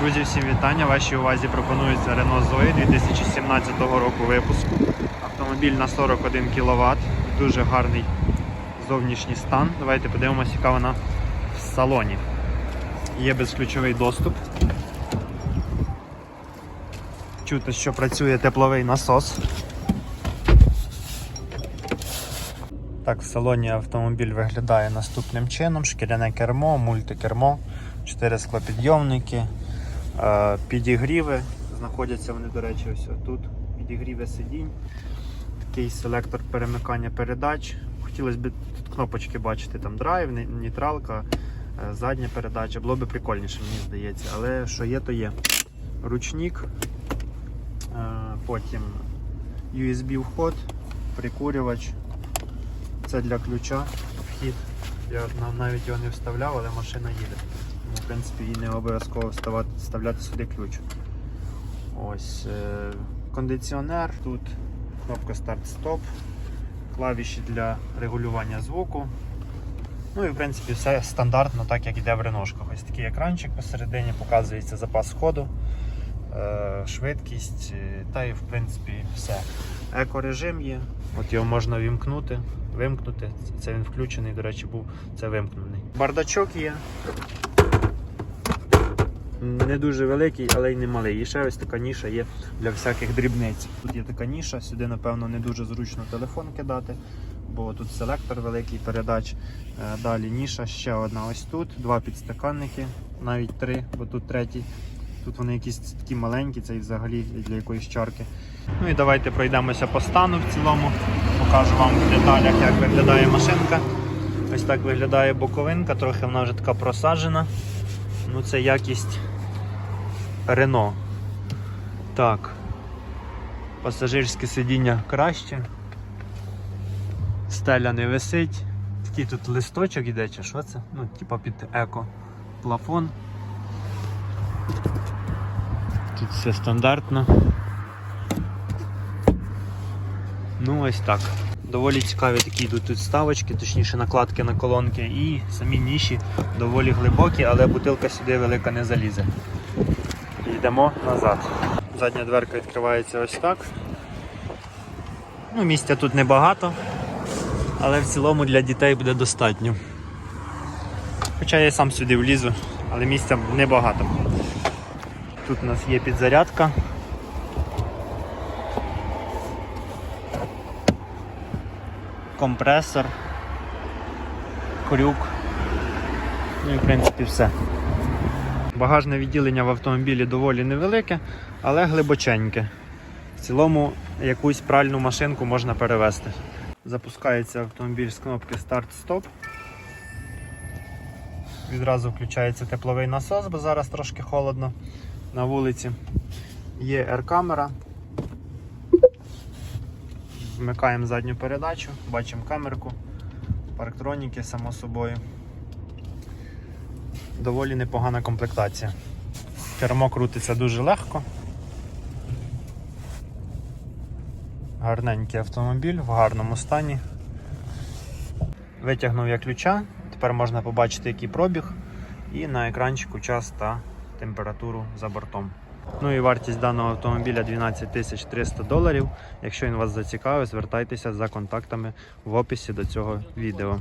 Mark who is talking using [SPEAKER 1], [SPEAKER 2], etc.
[SPEAKER 1] Друзі, всім вітання. Вашій увазі пропонується Renault Zoe 2017 року випуску. Автомобіль на 41 кВт, дуже гарний зовнішній стан. Давайте подивимося, яка вона в салоні. Є безключовий доступ. Чути, що працює тепловий насос. Так, в салоні автомобіль виглядає наступним чином: шкіряне кермо, мультикермо, 4 склопідйомники, підігріви. Знаходяться вони, до речі, ось тут. Підігріви сидінь, такий селектор перемикання передач. Хотілося б тут кнопочки бачити, там драйв, нейтралка, е, задня передача. Було б прикольніше, мені здається. Але що є, то є. Ручник, е, потім USB вход, прикурювач. Це для ключа вхід. Я навіть його не вставляв, але машина їде. В принципі, їй не обов'язково вставляти сюди ключ. Ось е, кондиціонер, тут кнопка старт-стоп, клавіші для регулювання звуку. Ну і в принципі все стандартно, так як іде в реношках. Ось такий екранчик посередині показується запас ходу, е, швидкість, е, та і в принципі все. Екорежим є, от його можна вімкнути, вимкнути. Це він включений, до речі, був це вимкнений. Бардачок є. Не дуже великий, але й не малий. І ще ось така ніша є для всяких дрібниць. Тут є така ніша, сюди, напевно, не дуже зручно телефон кидати, бо тут селектор великий передач. Е, Далі ніша, ще одна ось тут, два підстаканники, навіть три, бо тут третій. Тут вони якісь такі маленькі, це і взагалі для якоїсь чарки. Ну і давайте пройдемося по стану в цілому. Покажу вам в деталях, як виглядає машинка. Ось так виглядає боковинка, трохи вона вже така просаджена. Ну це якість Рено. Так. Пасажирське сидіння краще. Стеля не висить. Такий тут листочок іде, чи що це? Ну, типа під еко плафон. Тут все стандартно. Ну, ось так. Доволі цікаві такі йдуть тут ставочки, точніше накладки на колонки і самі ніші доволі глибокі, але бутилка сюди велика не залізе. Йдемо назад. Задня дверка відкривається ось так. Ну, Місця тут небагато, але в цілому для дітей буде достатньо. Хоча я сам сюди влізу, але місця небагато. Тут у нас є підзарядка. Компресор, крюк. Ну і в принципі все. Багажне відділення в автомобілі доволі невелике, але глибоченьке. В цілому якусь пральну машинку можна перевезти. Запускається автомобіль з кнопки старт-стоп. Відразу включається тепловий насос, бо зараз трошки холодно на вулиці. Є R-камера. Вмикаємо задню передачу, бачимо камерку, парктроніки, само собою. Доволі непогана комплектація. Кермо крутиться дуже легко. Гарненький автомобіль в гарному стані. Витягнув я ключа, тепер можна побачити, який пробіг, і на екранчику час та температуру за бортом. Ну і вартість даного автомобіля 12 тисяч 300 доларів. Якщо він вас зацікавив, звертайтеся за контактами в описі до цього відео.